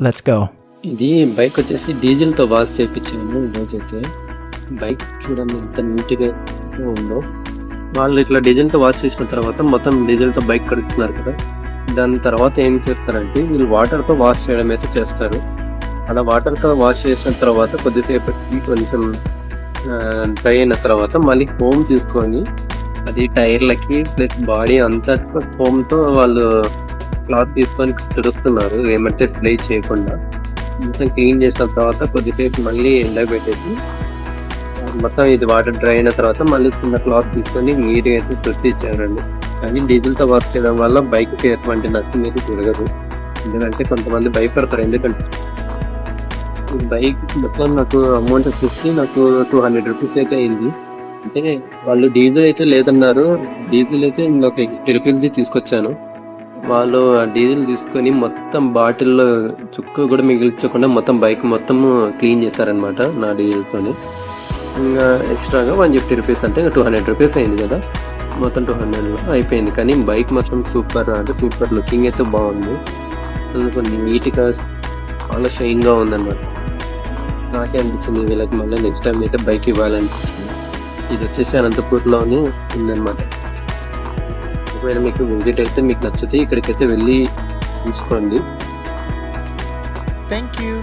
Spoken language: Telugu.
లెట్స్ గో ఇది బైక్ వచ్చేసి డీజిల్తో వాష్ చేయించాము ఈరోజైతే బైక్ చూడండి ఎంత నీట్గా ఉందో. వాళ్ళు ఇట్లా డీజిల్తో వాష్ చేసిన తర్వాత మొత్తం డీజిల్తో బైక్ కడుగుతున్నారు కదా. దాని తర్వాత ఏం చేస్తారంటే వీళ్ళు వాటర్తో వాష్ చేయడం అయితే చేస్తారు. అలా వాటర్తో వాష్ చేసిన తర్వాత కొద్దిసేపటికి కొంచెం డ్రై అయిన తర్వాత మళ్ళీ ఫోమ్ తీసుకొని అది టైర్లకి ప్లస్ బాడీ అంతా ఫోమ్తో వాళ్ళు క్లాత్ తీసుకొని తుడుస్తున్నారు ఏమంటే స్ప్రే చేయకుండా. మొత్తం క్లీన్ చేసిన తర్వాత కొద్దిసేపు మళ్ళీ ఎండకు పెట్టేసి మొత్తం ఇది వాటర్ డ్రై అయిన తర్వాత మళ్ళీ చిన్న క్లాత్ తీసుకొని నీట్గా అయితే తుడిచి ఇచ్చారండి. కానీ డీజిల్తో వర్క్ చేయడం వల్ల బైక్కి ఎటువంటి నష్టం అయితే జరగదు. ఎందుకంటే కొంతమంది భయపడతారు ఎందుకంటే బైక్ మొత్తం నాకు అమౌంట్ వచ్చేసి నాకు టూ హండ్రెడ్ రూపీస్ అయితే అయింది. అంటే వాళ్ళు డీజిల్ అయితే లేదన్నారు డీజిల్ అయితే నేను ఒక ఎయిటీ రూపీస్ది తీసుకొచ్చాను. వాళ్ళు ఆ డీజిల్ తీసుకొని మొత్తం బాటిల్లో చుక్క కూడా మిగిల్చకుండా మొత్తం బైక్ మొత్తం క్లీన్ చేశారనమాట నా డీజిల్తోని. ఇంకా ఎక్స్ట్రాగా వన్ ఫిఫ్టీ రూపీస్ అంటే టూ హండ్రెడ్ రూపీస్ అయింది కదా. మొత్తం టూ హండ్రెడ్లో అయిపోయింది. కానీ బైక్ మొత్తం సూపర్ అంటే సూపర్ లుకింగ్ అయితే బాగుంది. అసలు కొన్ని నీట్గా చాలా షైన్గా ఉందన్నమాట. నాకే అనిపించింది వీళ్ళకి మళ్ళీ నెక్స్ట్ టైం అయితే బైక్ ఇవ్వాలనిపించింది ఇది వచ్చేసి అనంతపూర్లోనే ఉందన్నమాట. ఒకవేళ మీకు విజిట్ అయితే మీకు నచ్చితే ఇక్కడికైతే వెళ్ళి తీసుకోండి. Thank you